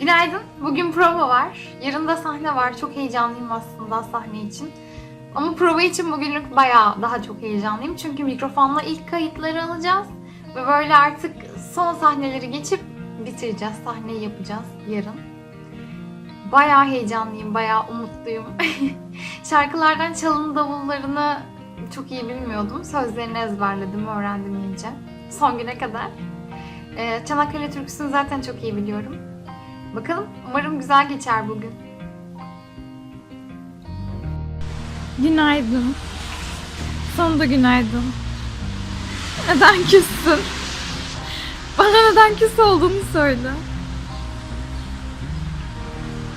Günaydın. Bugün prova var. Yarın da sahne var. Çok heyecanlıyım aslında sahne için. Ama prova için bugünlük bayağı daha çok heyecanlıyım. Çünkü mikrofonla ilk kayıtları alacağız. Ve böyle artık son sahneleri geçip bitireceğiz. Sahneyi yapacağız yarın. Bayağı heyecanlıyım, bayağı umutluyum. Şarkılardan çalım davullarını çok iyi bilmiyordum. Sözlerini ezberledim, öğrendim iyice. Son güne kadar. Ee, Çanakkale türküsünü zaten çok iyi biliyorum. Bakalım umarım güzel geçer bugün. Günaydın. Sana da günaydın. Neden küstün? Bana neden küs olduğunu söyle.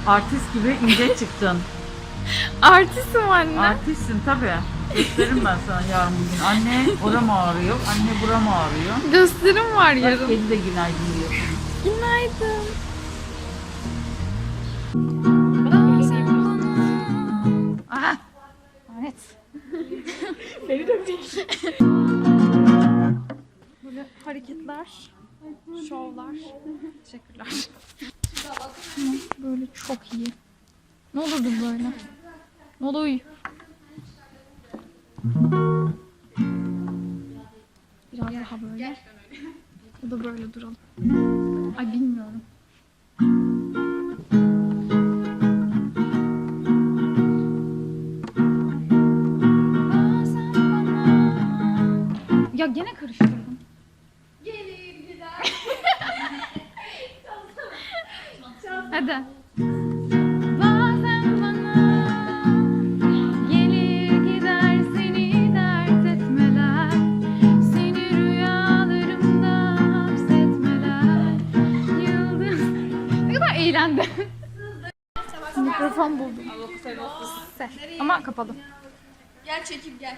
Artist gibi ince çıktın. Artistim anne. Artistsin tabii. Gösteririm ben sana yarın bugün. Anne oram ağrıyor, anne buram ağrıyor. Gösterim var Bak yarın. kedi de günaydın diyor. Günaydın. Evet. Böyle hareketler, şovlar. Teşekkürler. Böyle çok iyi. Ne olurdu böyle? Ne olur? Biraz daha böyle. Ya da böyle duralım. Ay bilmiyorum. Ya gene karıştırdım. Hadi. Bazen bana gelir gider seni dert etmeler. Seni rüyalarımda hapsetmeler. Yıldız. Ne kadar eğlendim. Mikrofon buldum. Ama kapalı. Gel çekip gel.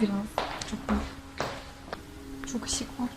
Biraz çok iyi Çok ışık var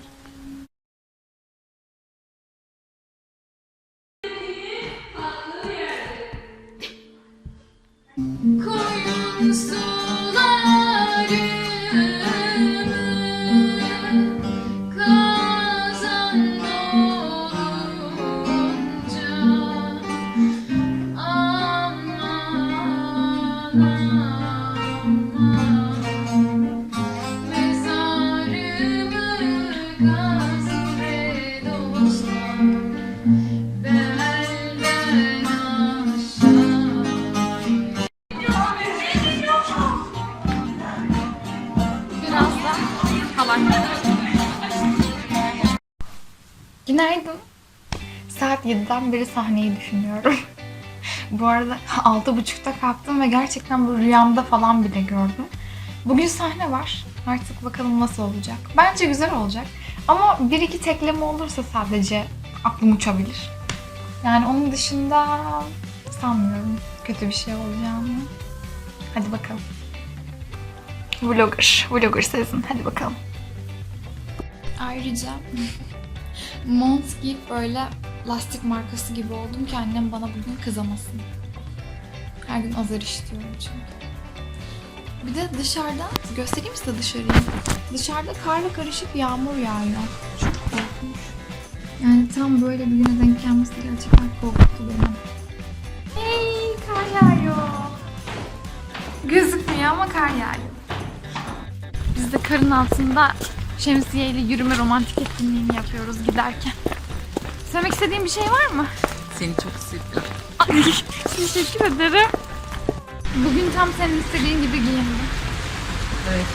Günaydın. Saat 7'den beri sahneyi düşünüyorum. bu arada 6.30'da kalktım ve gerçekten bu rüyamda falan bile gördüm. Bugün sahne var. Artık bakalım nasıl olacak. Bence güzel olacak. Ama bir iki tekleme olursa sadece aklım uçabilir. Yani onun dışında sanmıyorum kötü bir şey olacağını. Hadi bakalım. Vlogger, vlogger sezin. Hadi bakalım. Ayrıca mont giyip böyle lastik markası gibi oldum ki annem bana bugün kızamasın. Her gün azar işliyorum çünkü. Bir de dışarıda, göstereyim size dışarıyı. Dışarıda karla karışık yağmur yağıyor. Çok korkunç. Yani tam böyle bir güne denk gelmesi gerçekten korkuttu beni. Hey kar yağıyor. Gözükmüyor ama kar yağıyor. Biz de karın altında şemsiyeyle yürüme romantik etkinliğini yapıyoruz giderken. Söylemek istediğin bir şey var mı? Seni çok sevdim. Ay, teşekkür ederim. Bugün tam senin istediğin gibi giyindim. Evet,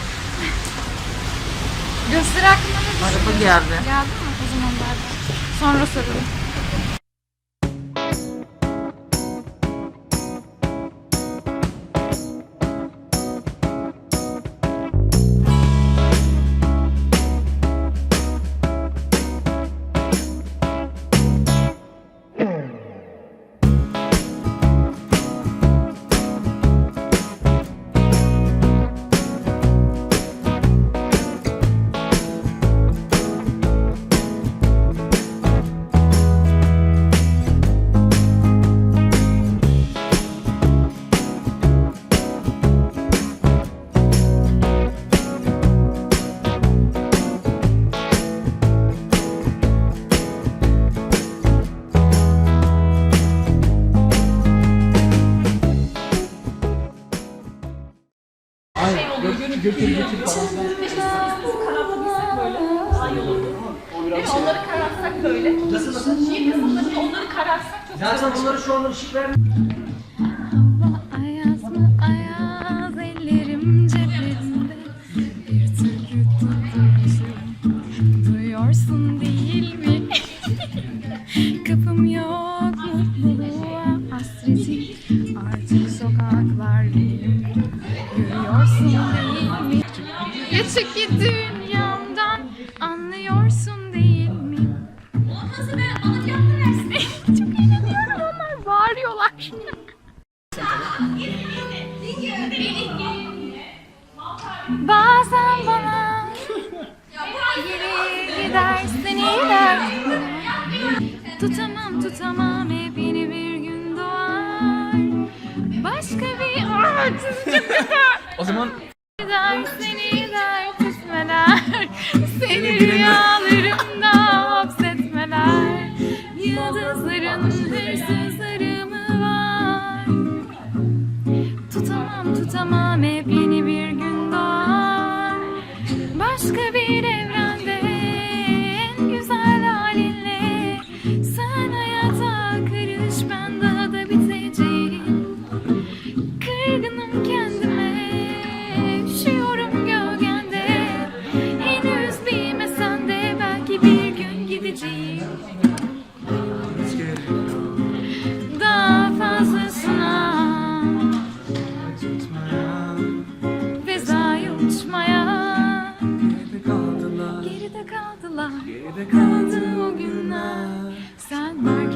Gösteri hakkında ne düşünüyorsun? araba geldi. Geldi mi? O zaman bay. Sonra sorarım. Onları karartsak böyle. Şiir kısımlarında onları karartsak çok Zaten bunları şu anda ışık ver. Ayaz mı ayaz ellerim ceplerimde Bir türkü tutmuşum Duyuyorsun değil mi? Kapım yok mutluluğa hasreti Artık sokaklar benim Görüyorsun değil mi? Geçik dünyamdan Tutamam hep yeni bir gün doğar. Başka bir O zaman gider seni der küsmeler. Seni rüyalarımda hapsetmeler. Yıldızların hırsızları mı var. Tutamam tutamam hep yeni bir gün doğar. Başka bir evrende ben daha da biteceğim. Kırgınım kendime Üşüyorum gölgende. Henüz bilmesen de belki bir gün gideceğim. Daha fazlasına Fezaya uçmaya Geride kaldılar. Kaldı o günler. Sen varken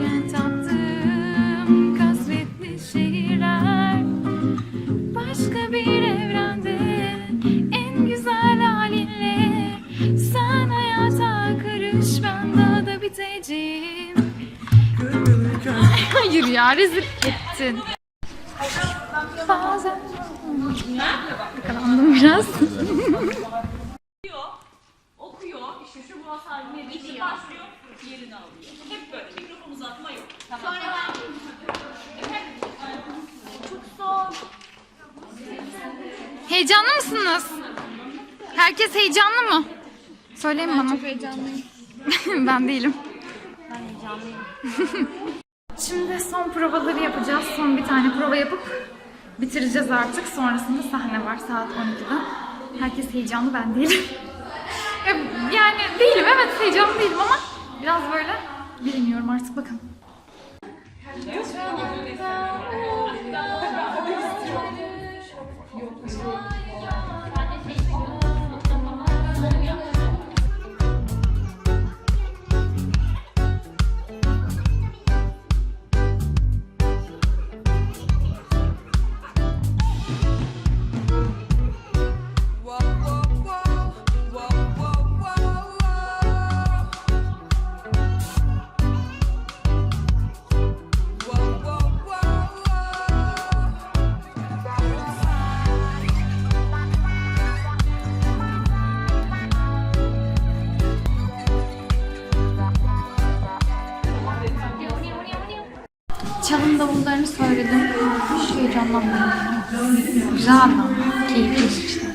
ya rezil ettin Bazen Yakalandım biraz Okuyor, işte şu bu haline gidiyor. Başlıyor, yerini alıyor. Hep böyle mikrofon uzatma yok. Tamam. Heyecanlı mısınız? Herkes heyecanlı mı? Söyleyin bana. çok heyecanlıyım. ben değilim. Ben heyecanlıyım. Şimdi son provaları yapacağız. Son bir tane prova yapıp bitireceğiz artık. Sonrasında sahne var saat 12'de. Herkes heyecanlı ben değilim. yani değilim evet heyecanlı değilim ama biraz böyle bilmiyorum artık bakın. Çalın davullarını söyledim. Hiç heyecanlanmadım. Güzel ama keyifli işte.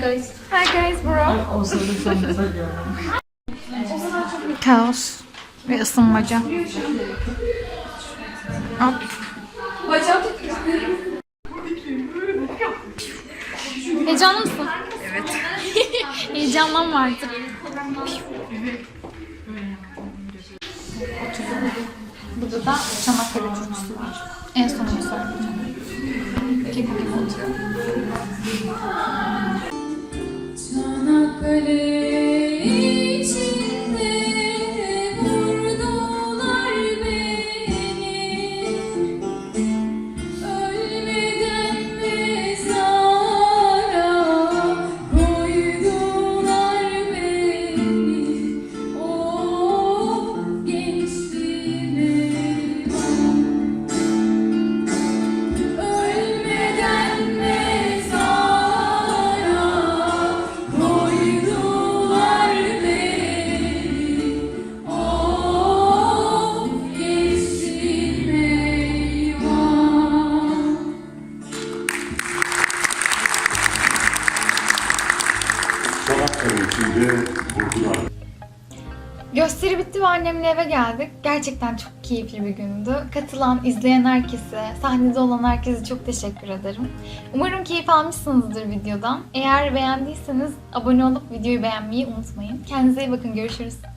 Guys. Hi guys bro. Kaos ve ısınmaca. Hop. Heyecanlı mısın? Evet. Heyecanlanma artık. Burada da Çanakkale turşusu var. En sonunda. Keko keko oturuyor. Çanakkale içinde Gösteri bitti ve annemle eve geldik. Gerçekten çok keyifli bir gündü. Katılan, izleyen herkese, sahnede olan herkese çok teşekkür ederim. Umarım keyif almışsınızdır videodan. Eğer beğendiyseniz abone olup videoyu beğenmeyi unutmayın. Kendinize iyi bakın. Görüşürüz.